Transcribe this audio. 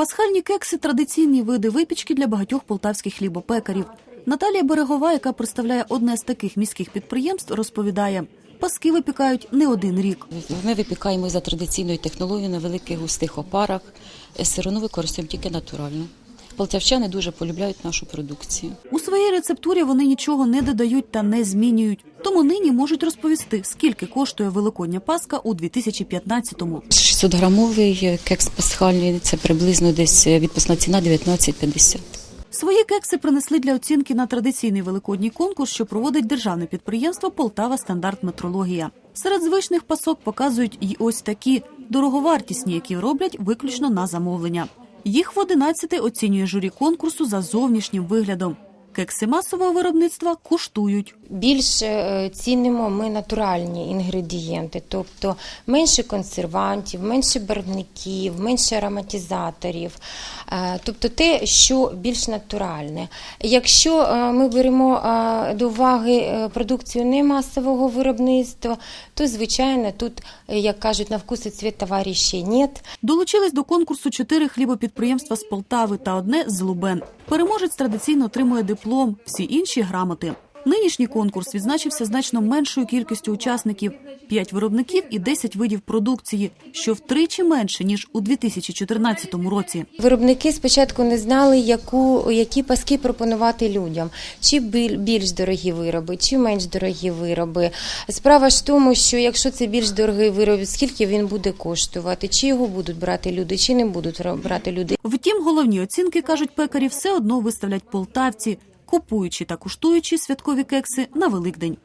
Пасхальні кекси традиційні види випічки для багатьох полтавських хлібопекарів. Наталія Берегова, яка представляє одне з таких міських підприємств, розповідає: паски випікають не один рік. Ми випікаємо за традиційною технологією на великих густих опарах. Е, Сирину використовуємо тільки натуральну. Полтавчани дуже полюбляють нашу продукцію. У своїй рецептурі вони нічого не додають та не змінюють. Тому нині можуть розповісти, скільки коштує великодня паска у 2015-му. 600 грамовий кекс пасхальний це приблизно десь е, відпускна ціна 19,50. Свої кекси принесли для оцінки на традиційний великодній конкурс, що проводить державне підприємство Полтава Стандарт Метрологія. Серед звичних пасок показують й ось такі дороговартісні, які роблять виключно на замовлення. Їх в 11 оцінює журі конкурсу за зовнішнім виглядом. Кекси масового виробництва коштують. Більше е, цінимо ми натуральні інгредієнти, тобто менше консервантів, менше барвників, менше ароматизаторів, е, тобто те, що більш натуральне. Якщо е, ми беремо до уваги продукцію не масового виробництва, то звичайно тут, як кажуть, на вкус і цвіт товариші нет. Долучились до конкурсу чотири хлібопідприємства з Полтави та одне з Лубен. Переможець традиційно отримує диплом, всі інші грамоти. Нинішній конкурс відзначився значно меншою кількістю учасників: 5 виробників і 10 видів продукції, що втричі менше ніж у 2014 році. Виробники спочатку не знали, яку, які паски пропонувати людям, чи біль- більш дорогі вироби, чи менш дорогі вироби. Справа ж в тому, що якщо це більш дорогий вироб, скільки він буде коштувати, чи його будуть брати люди, чи не будуть брати люди. Втім, головні оцінки кажуть пекарі, все одно виставлять полтавці, купуючи та куштуючи святкові кекси на Великдень.